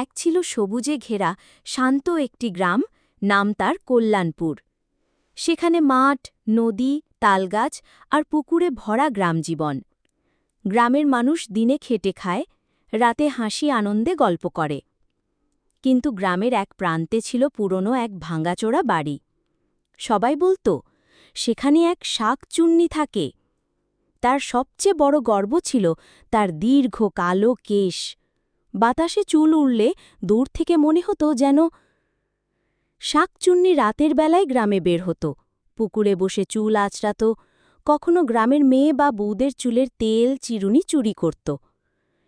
এক ছিল সবুজে ঘেরা, শান্ত একটি গ্রাম, নাম তার কল্যাণপুর। সেখানে মাঠ, নদী, তালগাছ আর পুকুরে ভরা গ্রাম জীবন। গ্রামের মানুষ দিনে খেটে খায়, রাতে হাসি আনন্দে গল্প করে। কিন্তু গ্রামের এক প্রান্তে ছিল পুরনো এক ভাঙাচোরা বাড়ি। সবাই বলতো, সেখানে এক শাকচুন্নি থাকে। তার সবচেয়ে বড় গর্ব ছিল তার দীর্ঘ কালো কেশ। বাতাসে চুল উড়লে দূর থেকে মনে হতো যেন শাকচুন্নি রাতের বেলায় গ্রামে বের হতো। পুকুরে বসে চুল আঁচড়াত, কখনো গ্রামের মেয়ে বা বউদের চুলের তেল, চিরুনি চুরি করত।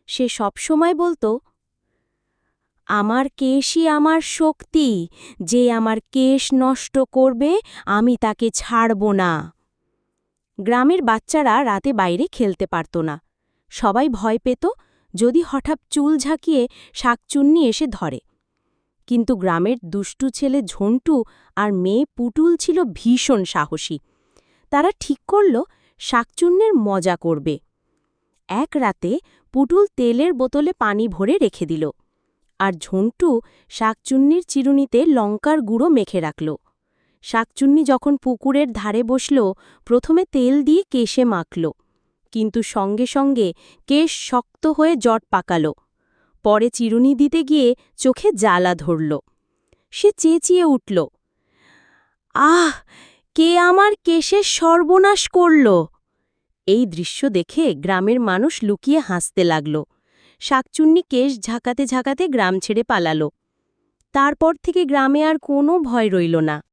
সে সবসময় বলতো, আমার কেশই আমার শক্তি, যে আমার কেশ নষ্ট করবে, আমি তাকে ছাড়ব না। গ্রামের বাচ্চারা রাতে বাইরে খেলতে পারত না। সবাই ভয় পেত যদি হঠাৎ চুল ঝাঁকিয়ে শাকচুন্নি এসে ধরে। কিন্তু গ্রামের দুষ্টু ছেলে ঝন্টু আর মেয়ে পুটুল ছিল ভীষণ সাহসী। তারা ঠিক করল, শাকচুন্নের মজা করবে। এক রাতে পুটুল তেলের বোতলে পানি ভরে রেখে দিল আর ঝন্টু শাকচুন্নির চিরুনিতে লঙ্কার গুঁড়ো মেখে রাখল। শাকচুন্নি যখন পুকুরের ধারে বসল, প্রথমে তেল দিয়ে কেশে মাখল। কিন্তু সঙ্গে সঙ্গে কেশ শক্ত হয়ে জট পাকাল। পরে চিরুনি দিতে গিয়ে চোখে জ্বালা ধরল। সে চেঁচিয়ে উঠল, আহ, কে আমার কেশের সর্বনাশ করল? এই দৃশ্য দেখে গ্রামের মানুষ লুকিয়ে হাসতে লাগল। শাকচুন্নি কেশ ঝাঁকাতে ঝাঁকাতে গ্রাম ছেড়ে পালাল। তারপর থেকে গ্রামে আর কোনো ভয় রইল না।